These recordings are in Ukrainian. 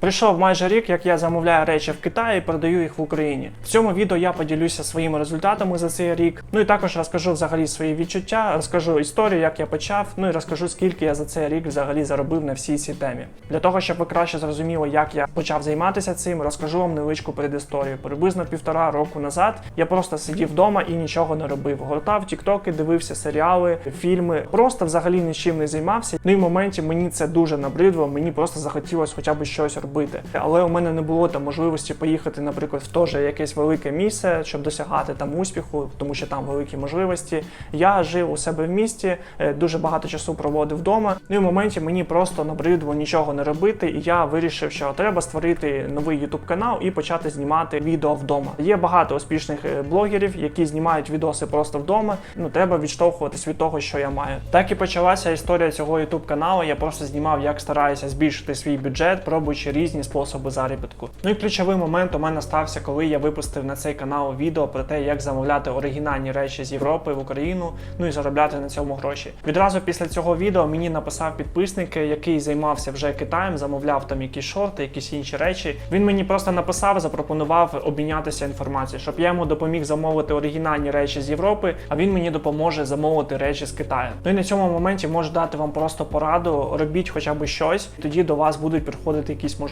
Прийшов майже рік, як я замовляю речі в Китаї і продаю їх в Україні. В цьому відео я поділюся своїми результатами за цей рік. Ну і також розкажу взагалі свої відчуття, розкажу історію, як я почав. Ну і розкажу, скільки я за цей рік взагалі заробив на всій цій темі. Для того, щоб ви краще зрозуміли, як я почав займатися цим, розкажу вам невеличку передісторію. Приблизно півтора року назад я просто сидів вдома і нічого не робив. Гортав тіктоки, дивився серіали, фільми, просто взагалі нічим не займався. Ну і в моменті мені це дуже набридло. Мені просто захотілося хоча б щось робити. Але у мене не було там можливості поїхати, наприклад, в теж якесь велике місце, щоб досягати там успіху, тому що там великі можливості. Я жив у себе в місті, е, дуже багато часу проводив вдома. Ну і в моменті мені просто набридло нічого не робити, і я вирішив, що треба створити новий YouTube канал і почати знімати відео вдома. Є багато успішних е, блогерів, які знімають відоси просто вдома. Ну треба відштовхуватись від того, що я маю. Так і почалася історія цього YouTube каналу. Я просто знімав, як стараюся збільшити свій бюджет, пробуючи різні способи заробітку. Ну і ключовий момент у мене стався, коли я випустив на цей канал відео про те, як замовляти оригінальні речі з Європи в Україну, ну і заробляти на цьому гроші. Відразу після цього відео мені написав підписник, який займався вже Китаєм, замовляв там якісь шорти, якісь інші речі. Він мені просто написав, запропонував обмінятися інформацією, щоб я йому допоміг замовити оригінальні речі з Європи, а він мені допоможе замовити речі з Китаю. Ну і на цьому моменті можу дати вам просто пораду, робіть хоча б щось, тоді до вас будуть приходити якісь можливості.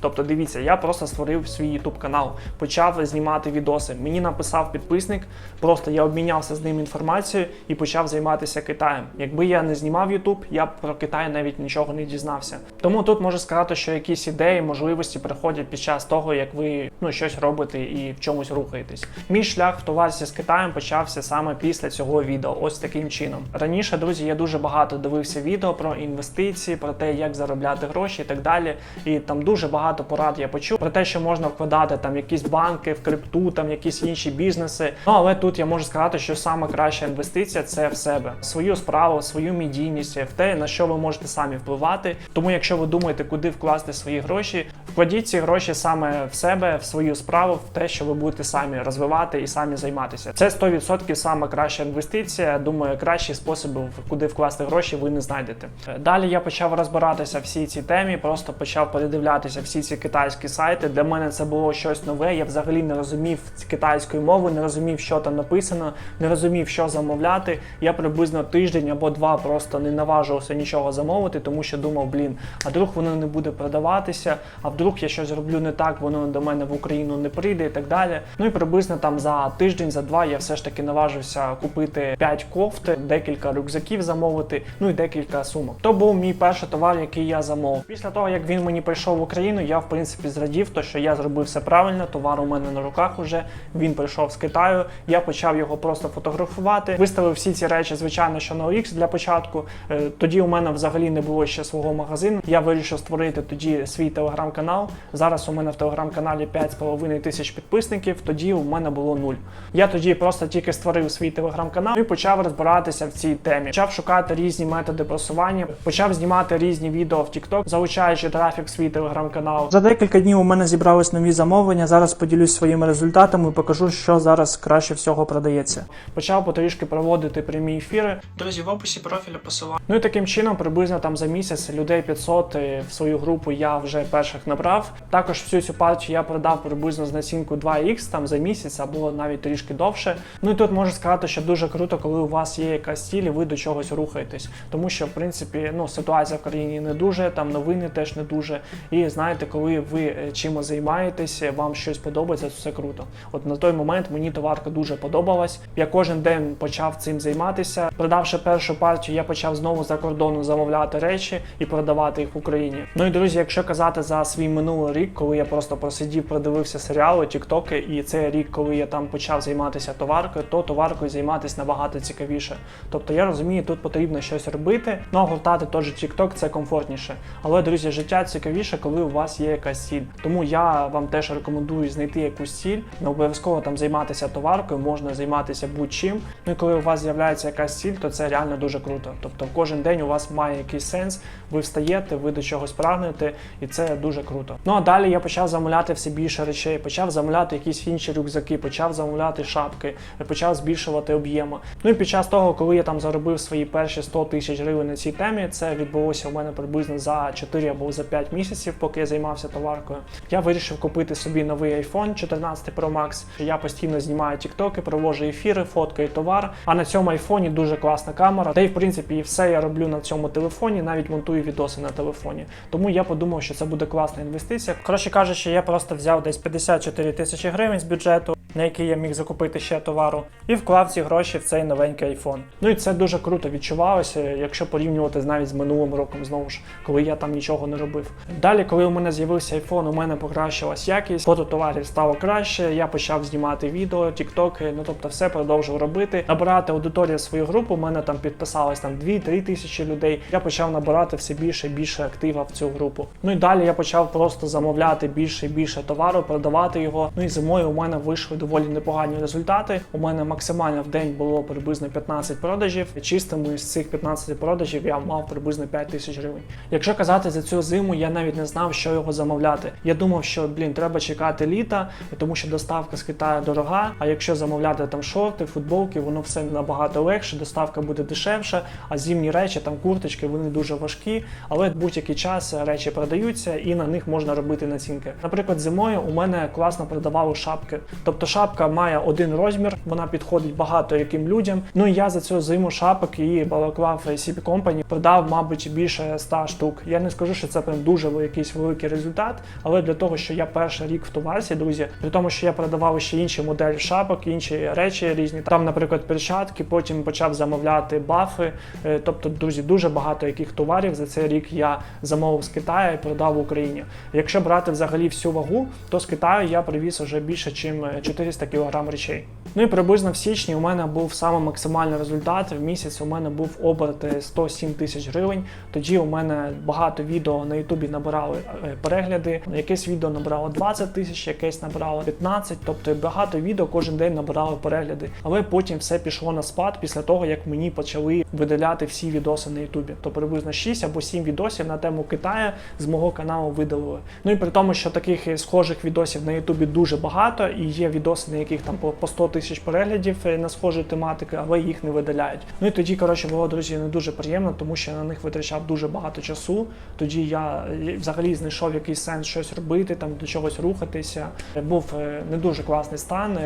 Тобто, дивіться, я просто створив свій YouTube канал, почав знімати відоси. Мені написав підписник, просто я обмінявся з ним інформацією і почав займатися Китаєм. Якби я не знімав YouTube, я б про Китай навіть нічого не дізнався. Тому тут можу сказати, що якісь ідеї, можливості приходять під час того, як ви ну щось робите і в чомусь рухаєтесь. Мій шлях в товарці з Китаєм почався саме після цього відео. Ось таким чином. Раніше, друзі, я дуже багато дивився відео про інвестиції, про те, як заробляти гроші і так далі. І там дуже багато порад я почув про те, що можна вкладати там якісь банки в крипту, там якісь інші бізнеси. Ну але тут я можу сказати, що саме краща інвестиція це в себе, свою справу, свою медійність, в те, на що ви можете самі впливати. Тому, якщо ви думаєте, куди вкласти свої гроші, вкладіть ці гроші саме в себе, в свою справу, в те, що ви будете самі розвивати і самі займатися. Це 100% саме краща інвестиція. Думаю, кращі способи, куди вкласти гроші, ви не знайдете. Далі я почав розбиратися всі ці темі, просто почав передивлятися всі ці китайські сайти. Для мене це було щось нове. Я взагалі не розумів китайської мови, не розумів, що там написано, не розумів, що замовляти. Я приблизно тиждень або два просто не наважувався нічого замовити, тому що думав, блін, а вдруг воно не буде продаватися, а вдруг я щось зроблю не так, воно до мене в Україну не прийде і так далі. Ну і приблизно там за тиждень, за два я все ж таки наважився купити 5 кофт, декілька рюкзаків замовити, ну і декілька сумок. То був мій перший товар, який я замовив. Після того, як він мені прийшов в Україну, я в принципі зрадів, то що я зробив все правильно. Товар у мене на руках уже він прийшов з Китаю. Я почав його просто фотографувати. Виставив всі ці речі, звичайно, що на OX для початку. Е, Тоді у мене взагалі не було ще свого магазину. Я вирішив створити тоді свій телеграм-канал. Зараз у мене в телеграм-каналі 5,5 тисяч підписників. Тоді у мене було нуль. Я тоді просто тільки створив свій телеграм-канал і почав розбиратися в цій темі. Почав шукати різні методи просування, почав знімати різні відео в TikTok, залучаючи трафік свій телеграм-канал. За декілька днів у мене зібрались нові замовлення. Зараз поділюсь своїми результатами і покажу, що зараз краще всього продається. Почав потрішки проводити прямі ефіри. Друзі, в описі профіля посилання. Ну і таким чином, приблизно там за місяць людей 500 в свою групу я вже перших набрав. Також всю цю партію я продав приблизно з націнку 2х там за місяць або навіть трішки довше. Ну і тут можу сказати, що дуже круто, коли у вас є якась ціль і ви до чогось рухаєтесь. Тому що, в принципі, ну ситуація в країні не дуже, там новини теж не дуже. І знаєте, коли ви е, чимось займаєтесь, вам щось подобається, це круто. От на той момент мені товарка дуже подобалась. Я кожен день почав цим займатися. Продавши першу партію, я почав знову за кордону замовляти речі і продавати їх в Україні. Ну і друзі, якщо казати за свій минулий рік, коли я просто просидів, продивився серіали, тіктоки, і цей рік, коли я там почав займатися товаркою, то товаркою займатися набагато цікавіше. Тобто я розумію, тут потрібно щось робити, ну а гортати теж TikTok це комфортніше. Але друзі, життя цікавіше, коли у вас є якась ціль. Тому я вам теж рекомендую знайти якусь ціль, не обов'язково там займатися товаркою, можна займатися будь-чим. Ну і коли у вас з'являється якась ціль, то це реально дуже круто. Тобто кожен день у вас має якийсь сенс, ви встаєте, ви до чогось прагнете, і це дуже круто. Ну а далі я почав замовляти все більше речей, почав замовляти якісь інші рюкзаки, почав замовляти шапки, почав збільшувати об'єми. Ну і під час того, коли я там заробив свої перші 100 тисяч гривень на цій темі, це відбулося у мене приблизно за 4 або за 5 місяців. поки я займався товаркою. Я вирішив купити собі новий iPhone 14 Pro Max. Я постійно знімаю тіктоки, проводжу ефіри, фоткаю товар. А на цьому айфоні дуже класна камера. Та й в принципі і все я роблю на цьому телефоні, навіть монтую відоси на телефоні. Тому я подумав, що це буде класна інвестиція. Коротше кажучи, я просто взяв десь 54 тисячі гривень з бюджету. На який я міг закупити ще товару, і вклав ці гроші в цей новенький iPhone. Ну і це дуже круто відчувалося, якщо порівнювати навіть з минулим роком, знову ж, коли я там нічого не робив. Далі, коли у мене з'явився iPhone, у мене покращилась якість, фото товарів стало краще. Я почав знімати відео, тіктоки, ну тобто все продовжив робити. Набирати аудиторію в свою групу. У мене там підписалось там 2-3 тисячі людей. Я почав набирати все більше і більше актива в цю групу. Ну і далі я почав просто замовляти більше і більше товару, продавати його. Ну і зимою у мене вийшли доволі непогані результати. У мене максимально в день було приблизно 15 продажів. Чистими з цих 15 продажів я мав приблизно 5 тисяч гривень. Якщо казати за цю зиму, я навіть не знав, що його замовляти. Я думав, що блін, треба чекати літа, тому що доставка з Китаю дорога. А якщо замовляти там шорти, футболки, воно все набагато легше, доставка буде дешевше. А зимні речі, там курточки, вони дуже важкі, але будь-який час речі продаються і на них можна робити націнки. Наприклад, зимою у мене класно продавали шапки. Тобто шапка має один розмір, вона підходить багато яким людям. Ну і я за цю зиму шапок і балаклав CP Company продав, мабуть, більше 100 штук. Я не скажу, що це прям дуже якийсь великий результат, але для того, що я перший рік в товарці, друзі, при тому, що я продавав ще інші моделі шапок, інші речі різні. Там, наприклад, перчатки, потім почав замовляти бафи. Е, Тобто, друзі, дуже багато яких товарів за цей рік я замовив з Китаю і продав в Україні. Якщо брати взагалі всю вагу, то з Китаю я привіз вже більше, ніж 400 кг речей. Ну і приблизно в січні у мене був саме максимальний результат. В місяць у мене був оберт е, 107 тисяч гривень. Тоді у мене багато відео на Ютубі набирали е, перегляди. Якесь відео набрало 20 тисяч, якесь набрало 15, тобто багато відео кожен день набирали перегляди. Але потім все пішло на спад після того, як мені почали видаляти всі відоси на Ютубі. То приблизно 6 або 7 відосів на тему Китаю з мого каналу видалили. Ну і при тому, що таких е, схожих відосів на Ютубі дуже багато, і є відоси, на яких там по по 100 тисяч переглядів е, на схожі тематики, але їх не видаляють. Ну і тоді, коротше, було друзі, не дуже приємно, тому що я на них витрачав дуже багато часу. Тоді я е, взагалі знайшов якийсь сенс щось робити, там до чогось рухатися. Е, Був не дуже класний стан.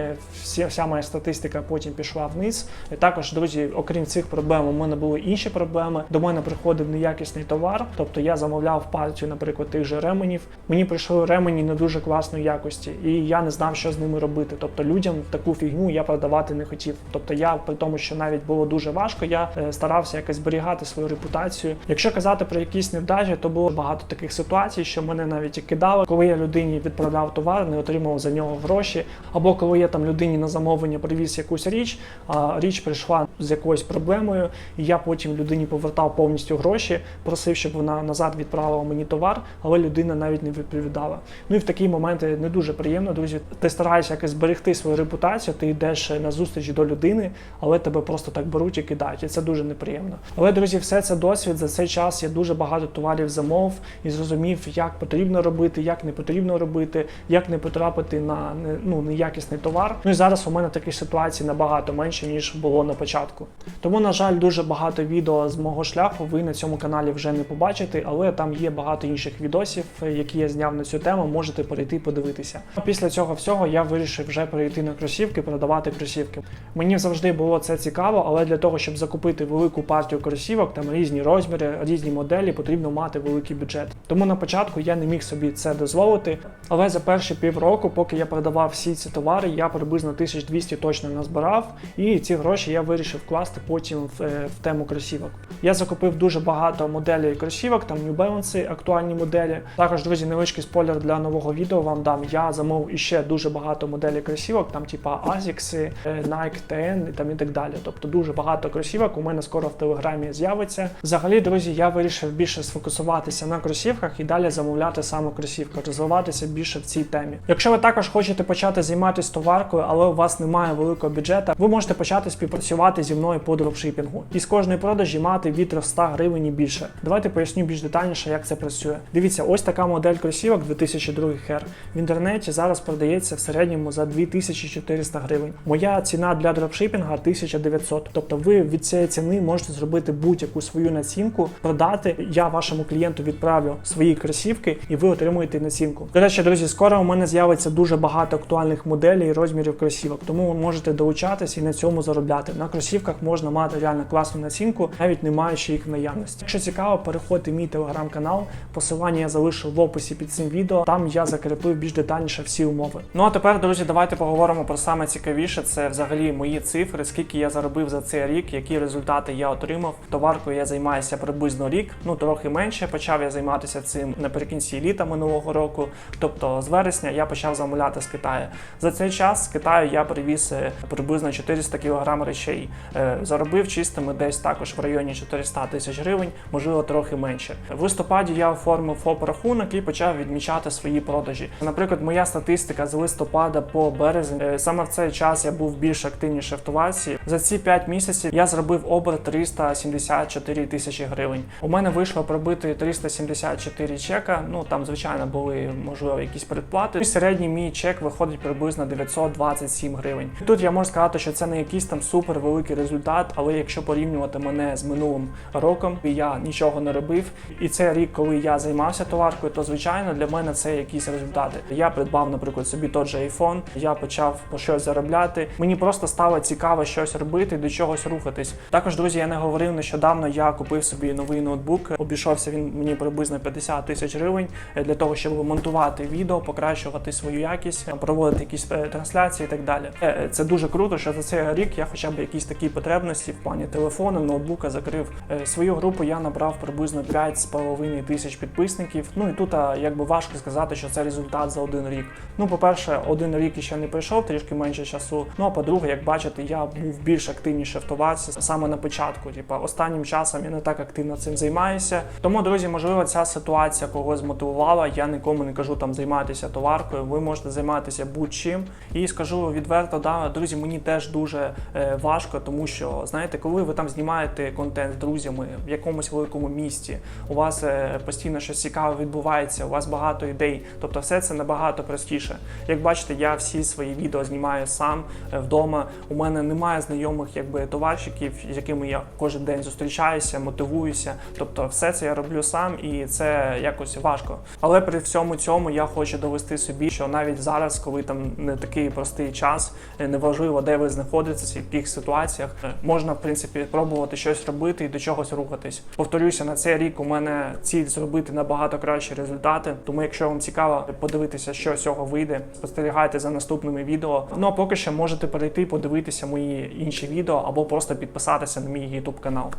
Всі, вся моя статистика потім пішла вниз. Також, друзі, окрім цих проблем, у мене були інші проблеми. До мене приходив неякісний товар. Тобто я замовляв партію, наприклад, тих же ременів. Мені прийшли ремені не дуже класної якості, і я не знав, що з ними робити. Тобто людям таку фігню я продавати не хотів. Тобто я при тому, що навіть було дуже важко, я е, старався якось зберігати свою репутацію. Якщо казати про якісь невдачі, то було багато таких ситуацій, що мене навіть і кидали, коли я людині відправляв товар, не отримував за нього гроші, або коли я там людині на замовлення привіз якусь річ, а річ прийшла з якоюсь проблемою, і я потім людині повертав повністю гроші, просив, щоб вона назад відправила мені товар, але людина навіть не відповідала. Ну і в такі моменти не дуже приємно, друзі. Ти стараєшся якось зберегти свою репутацію, ти йдеш на зустріч до людини, але тебе просто так беруть і кидають, і це дуже неприємно. Але друзі, все це досвід. За цей час я дуже багато товарів замов і зрозумів, як потрібно робити, як не потрібно робити, як не потрапити на ну, неякісний товар. Ну і зараз у мене таких ситуацій набагато менше ніж було на початку. Тому, на жаль, дуже багато відео з мого шляху ви на цьому каналі вже не побачите, але там є багато інших відосів, які я зняв на цю тему. Можете перейти подивитися. Після цього всього я вирішив вже перейти на кросівки, продавати кросівки. Мені завжди було це цікаво, але для того, щоб закупити велику партію кросівок, там різні розміри, різні моделі, потрібно мати великий бюджет. Тому на початку я не міг собі це дозволити. Але за перші півроку, поки я продавав всі ці товари, я приблизно 1200 точно назбирав, і ці гроші я вирішив вкласти потім в, е, в тему кросівок. Я закупив дуже багато моделей кросівок, там New Balance, актуальні моделі. Також, друзі, невеличкий спойлер для нового відео вам дам. Я замовив іще дуже багато моделей кросівок, там типа Asics, е, Nike TN і там і так далі. Тобто дуже багато кросівок у мене скоро в телеграмі з'явиться. Взагалі, друзі, я вирішив більше сфокусуватися на кросівках і далі замовляти саме кросівки, розвиватися більше в цій темі. Якщо ви також хочете почати займатися товаркою, але у вас немає великого бюджету, ви можете почати співпрацювати зі мною по дропшипінгу і з кожної продажі мати від 300 гривень і більше. Давайте поясню більш детальніше, як це працює. Дивіться, ось така модель кросівок 2002 Her. В інтернеті зараз продається в середньому за 2400 гривень. Моя ціна для дропшипінга 1900. Тобто ви від цієї ціни можете зробити будь-яку свою націнку, продати. Я вашому клієнту відправлю свої кросівки, і ви отримуєте націнку. До речі, друзі, скоро у мене з'явиться дуже багато актуальних моделей і розмірів кросівок, тому ви можете долучатись і на цьому заробляти. На кросівках можна мати реально класну націнку, навіть не маючи їх в наявності. Якщо цікаво, переходьте в мій телеграм-канал. Посилання я залишу в описі під цим відео. Там я закріпив більш детальніше всі умови. Ну а тепер, друзі, давайте поговоримо про саме цікавіше. Це взагалі мої цифри, скільки я заробив за цей рік, які результати я отримав. Товаркою я займаюся приблизно рік, ну трохи менше. Почав я займатися цим наприкінці літа минулого року. Тобто з вересня я почав замовляти з Китаю. За цей час з Китаю я привіз е, приблизно 400 кг речей. Е, Заробив чистими десь також в районі 400 тисяч гривень, можливо, трохи менше. В листопаді я оформив ФОП рахунок і почав відмічати свої продажі. Наприклад, моя статистика з листопада по березень. е, Саме в цей час я був більш активніше в товарці. За ці 5 місяців я зробив оберт 374 тисячі гривень. У мене вийшло пробити 374 чека. Ну там, звичайно, були можливо якісь предплати. І середній мій чек виходить приблизно 927 гривень. Тут я можу сказати, що це не якийсь там супер великий результат, але якщо порівнювати мене з минулим роком, я нічого не робив. І це рік, коли я займався товаркою, то звичайно для мене це якісь результати. Я придбав, наприклад, собі той же iPhone, я почав по щось заробляти. Мені просто стало цікаво щось робити, до чогось рухатись. Також, друзі, я не говорив нещодавно. Я купив собі новий ноутбук. Обійшовся він мені приблизно 50 тисяч гривень е, для того, щоб монтувати відео, покращувати свою якість, проводити якісь е, трансляції і так далі. Е, Це дуже круто, що за цей рік я хоча б якісь такі потребності в плані телефону, ноутбука закрив. Свою групу я набрав приблизно 5,5 тисяч підписників. Ну і тут якби важко сказати, що це результат за один рік. Ну, по-перше, один рік ще не пройшов, трішки менше часу. Ну а по-друге, як бачите, я був більш активніше в товарці саме на початку. Типа останнім часом я не так активно цим займаюся. Тому, друзі, можливо, ця ситуація когось змотивувала. Я нікому не кажу там займатися товаркою. Ви можете займатися будь-чим. І скажу відверто, да, друзі, мені теж дуже е, важко, тому що знаєте, коли ви там знімаєте контент з друзями в якомусь великому місті, у вас е, постійно щось цікаве відбувається, у вас багато ідей. Тобто, все це набагато простіше. Як бачите, я всі свої відео знімаю сам е, вдома. У мене немає знайомих якби товарщиків, з якими я кожен день зустрічаюся, мотивуюся. Тобто, все це я роблю сам, і це якось важко. Але при всьому цьому я хочу довести собі, що навіть зараз, коли там не такий простий час, е, неважливо, де ви знаходитеся, в яких ситуаціях, е, можна в принципі пробувати щось робити і до чогось рухатись. Повторюся, на цей рік у мене ціль зробити набагато кращі результати. Тому, якщо вам цікаво подивитися, що з цього вийде, спостерігайте за наступними відео. Ну а поки що можете перейти подивитися мої інші відео або просто підписатися на мій YouTube канал.